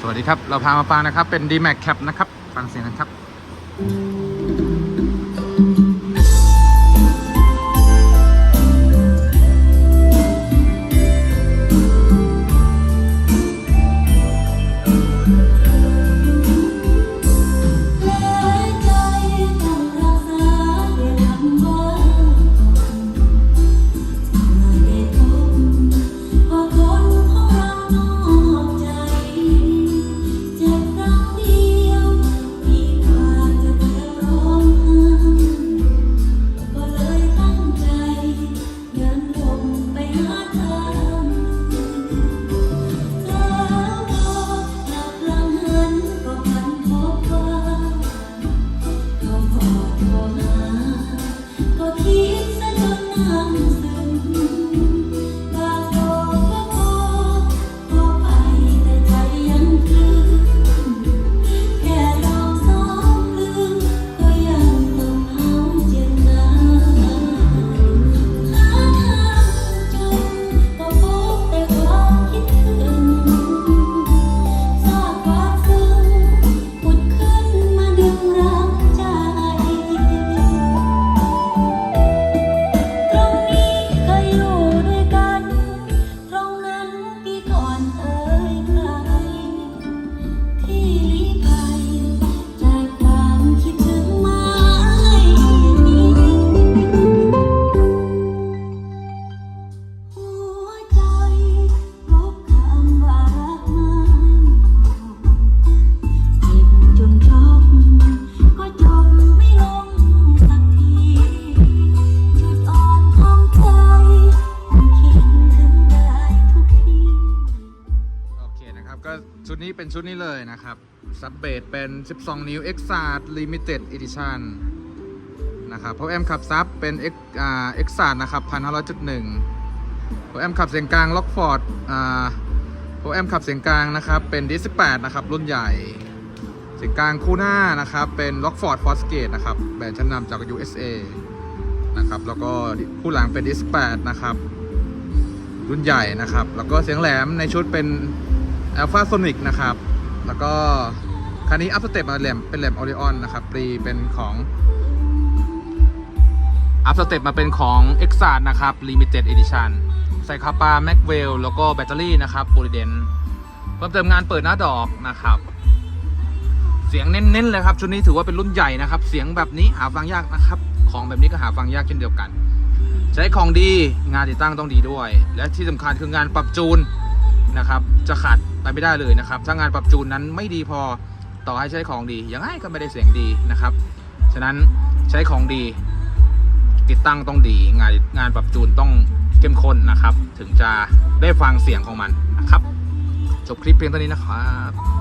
สวัสดีครับ เราพามาฟังนะครับ เป็น d m a x Cap นะครับ ฟังเสียงกันครับ ชุดนี้เป็นชุดนี้เลยนะครับ ซับเบสเป็น 12 นิ้ว x a r t Limited Edition นะครับเพราะแอมขับซับเป็น X อ่า x a r t นะครับ1,500.1เพราะแอมขับเสียงกลาง Lockford อ่าเพราะแอมขับเสียงกลางนะครับเป็น D18 นะครับรุ่นใหญ่ เสียงกลางคู่หน้านะครับเป็น Lockford Fosgate นะครับแบรนด์ชั้นนำจาก USA นะครับแล้วก็คู่หลังเป็น D18 นะครับรุ่นใหญ่นะครับ แล้วก็เสียงแหลมในชุดเป็น Alpha Sonic นะครับ แล้วก็คันนี้อัพสเต็ปมาแหลมเป็นแหลมออริออนนะครับปรีเป็นของอัพสเต็ปมาเป็นของ e x a r นะครับ Limited Edition ใส่คาปา m a c w e l l แล้วก็แบตเตอรี่นะครับ b o l i d e n เพิ่มเติมงานเปิดหน้าดอกนะครับ เสียงเน้นๆเลยครับ ชุดนี้ถือว่าเป็นรุ่นใหญ่นะครับ เสียงแบบนี้หาฟังยากนะครับ ของแบบนี้ก็หาฟังยากเช่นเดียวกัน ใช้ของดีงานติดตั้งต้องดีด้วย และที่สำคัญคืองานปรับจูน นะครับ จะขาดไปไม่ได้เลยนะครับ ถ้างานปรับจูนนั้นไม่ดีพอต่อให้ใช้ของดียังไงก็ไม่ได้เสียงดีนะครับ ฉะนั้นใช้ของดี ติดตั้งต้องดีงานงานปรับจูนต้องเข้มข้นนะครับ ถึงจะได้ฟังเสียงของมันนะครับ จบคลิปเพียงเท่านี้นะครับ